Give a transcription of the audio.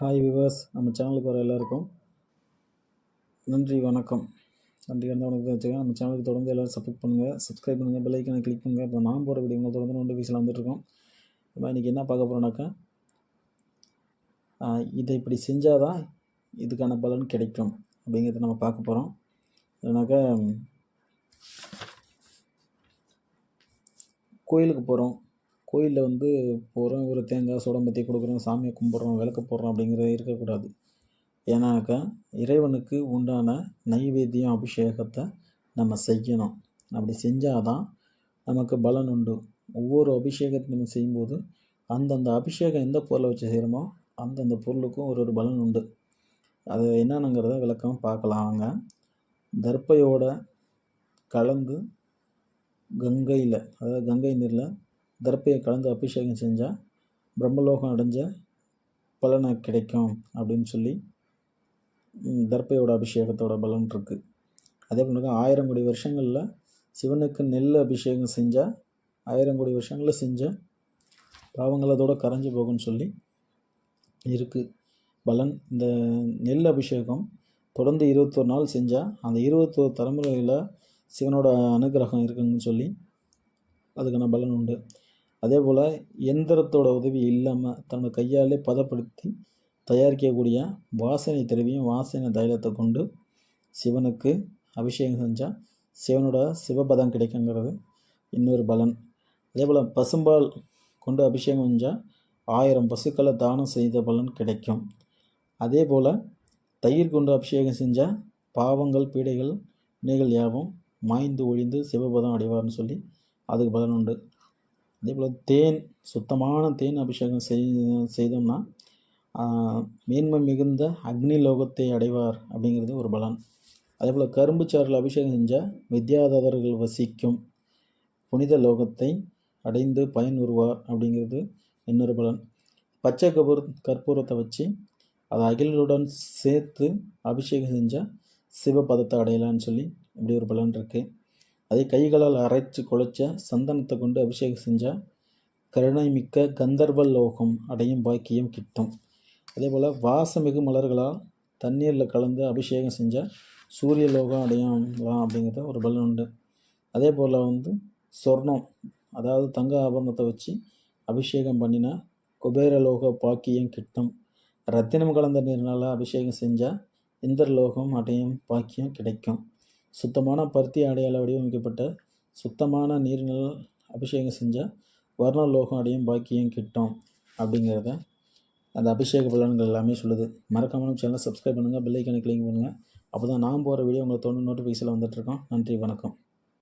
Hi விவாஸ் நம்ம சேனலுக்கு வர எல்லாருக்கும் நன்றி வணக்கம். நன்றி கடந்த வணக்கம் வச்சுக்கோங்க. நம்ம சேனலுக்கு தொடர்ந்து எல்லோரும் சப்போர்ட் பண்ணுங்கள் சப்ஸ்கிரைப் பண்ணுங்கள் பிள்ளைக்கான கிளிக் பண்ணுங்கள் இப்போ நான் போகிற வீடியோ தொடர்ந்து நோட்டிஃபிகேஷன் வந்துட்டுருக்கோம். இப்போ இன்றைக்கி என்ன பார்க்க போகிறோம்னாக்கா இதை இப்படி செஞ்சால் தான் இதுக்கான பலன் கிடைக்கும் அப்படிங்கிறத நம்ம பார்க்க போகிறோம் இல்லைனாக்கா கோயிலுக்கு போகிறோம் கோயிலில் வந்து போகிறோம் ஒரு தேங்காய் சுடம்பத்தி கொடுக்குறோம் சாமியை கும்பிட்றோம் விளக்கு போடுறோம் அப்படிங்கிறது இருக்கக்கூடாது. ஏன்னாக்கா இறைவனுக்கு உண்டான நைவேத்தியம் அபிஷேகத்தை நம்ம செய்யணும். அப்படி செஞ்சால் தான் நமக்கு பலன் உண்டு. ஒவ்வொரு அபிஷேகத்தை நம்ம செய்யும்போது அந்தந்த அபிஷேகம் எந்த பொருளை வச்சு செய்கிறோமோ அந்தந்த பொருளுக்கும் ஒரு ஒரு பலன் உண்டு. அது என்னென்னங்கிறத விளக்கம் பார்க்கலாம் அவங்க தர்ப்பையோட கலந்து கங்கையில் அதாவது கங்கை நீரில் தர்ப்பையை கலந்து அபிஷேகம் செஞ்சால் பிரம்மலோகம் அடைஞ்ச பலனை கிடைக்கும் அப்படின்னு சொல்லி தர்ப்பையோட அபிஷேகத்தோட பலன் இருக்குது அதே போல ஆயிரம் கோடி வருஷங்களில் சிவனுக்கு நெல் அபிஷேகம் செஞ்சால் ஆயிரம் கோடி வருஷங்களில் செஞ்ச பாவங்கள் அதோட கரைஞ்சி போகும்னு சொல்லி இருக்குது பலன் இந்த நெல் அபிஷேகம் தொடர்ந்து இருபத்தொரு நாள் செஞ்சால் அந்த இருபத்தோரு தலைமுறையில் சிவனோட அனுகிரகம் இருக்குன்னு சொல்லி அதுக்கான பலன் உண்டு. அதே போல் எந்திரத்தோட உதவி இல்லாமல் தன்னோட கையாலே பதப்படுத்தி தயாரிக்கக்கூடிய வாசனை திரவியம் வாசனை தைலத்தை கொண்டு சிவனுக்கு அபிஷேகம் செஞ்சால் சிவனோட சிவபதம் கிடைக்குங்கிறது இன்னொரு பலன். அதே போல் பசும்பால் கொண்டு அபிஷேகம் செஞ்சால் ஆயிரம் பசுக்களை தானம் செய்த பலன் கிடைக்கும். அதே போல் தயிர் கொண்டு அபிஷேகம் செஞ்சால் பாவங்கள் பீடைகள் வினைகள் யாவும் மாய்ந்து ஒழிந்து சிவபதம் அடைவார்னு சொல்லி அதுக்கு பலன் உண்டு. அதே போல் தேன் சுத்தமான தேன் அபிஷேகம் செய் செய்தோம்னா மேன்மை மிகுந்த அக்னி லோகத்தை அடைவார் அப்படிங்கிறது ஒரு பலன். அதே போல் கரும்பு சாறில் அபிஷேகம் செஞ்சால் வித்யாதாதர்கள் வசிக்கும் புனித லோகத்தை அடைந்து பயனுறுவார் அப்படிங்கிறது இன்னொரு பலன். பச்சை கபூர் கற்பூரத்தை வச்சு அதை அகிலுடன் சேர்த்து அபிஷேகம் செஞ்சால் சிவபதத்தை அடையலான்னு சொல்லி இப்படி ஒரு பலன் இருக்குது அதை கைகளால் அரைச்சு குழைச்ச சந்தனத்தை கொண்டு அபிஷேகம் செஞ்சால் கருணை மிக்க கந்தர்வ லோகம் அடையும் பாக்கியம் கிட்டும். அதே போல் வாசமிகு மலர்களால் தண்ணீரில் கலந்து அபிஷேகம் செஞ்சால் சூரிய லோகம் அடையலாம் அப்படிங்கிறத ஒரு பலன் உண்டு. அதே போல் வந்து சொர்ணம் அதாவது தங்க ஆபரணத்தை வச்சு அபிஷேகம் பண்ணினா குபேரலோக பாக்கியம் கிட்டும். ரத்தினம் கலந்த நீர்னால் அபிஷேகம் செஞ்சால் இந்திரலோகம் அடையும் பாக்கியம் கிடைக்கும். சுத்தமான பருத்தி ஆடையால் வடிவமைக்கப்பட்ட சுத்தமான நீரினால் அபிஷேகம் செஞ்சால் வர்ணலோகம் அடையும் பாக்கியம் கிட்டும் அப்படிங்கிறத அந்த அபிஷேக பலன்கள் எல்லாமே சொல்லுது. மறக்காமல் சேனலை சப்ஸ்கிரைப் பண்ணுங்கள் பெல்லைக்கான கிளிக் பண்ணுங்கள் அப்போ தான் நான் போகிற வீடியோ உங்களுக்கு தொண்ணூறு நோட்டிஃபிகேஷனில் வந்துட்டுருக்கோம். நன்றி வணக்கம்.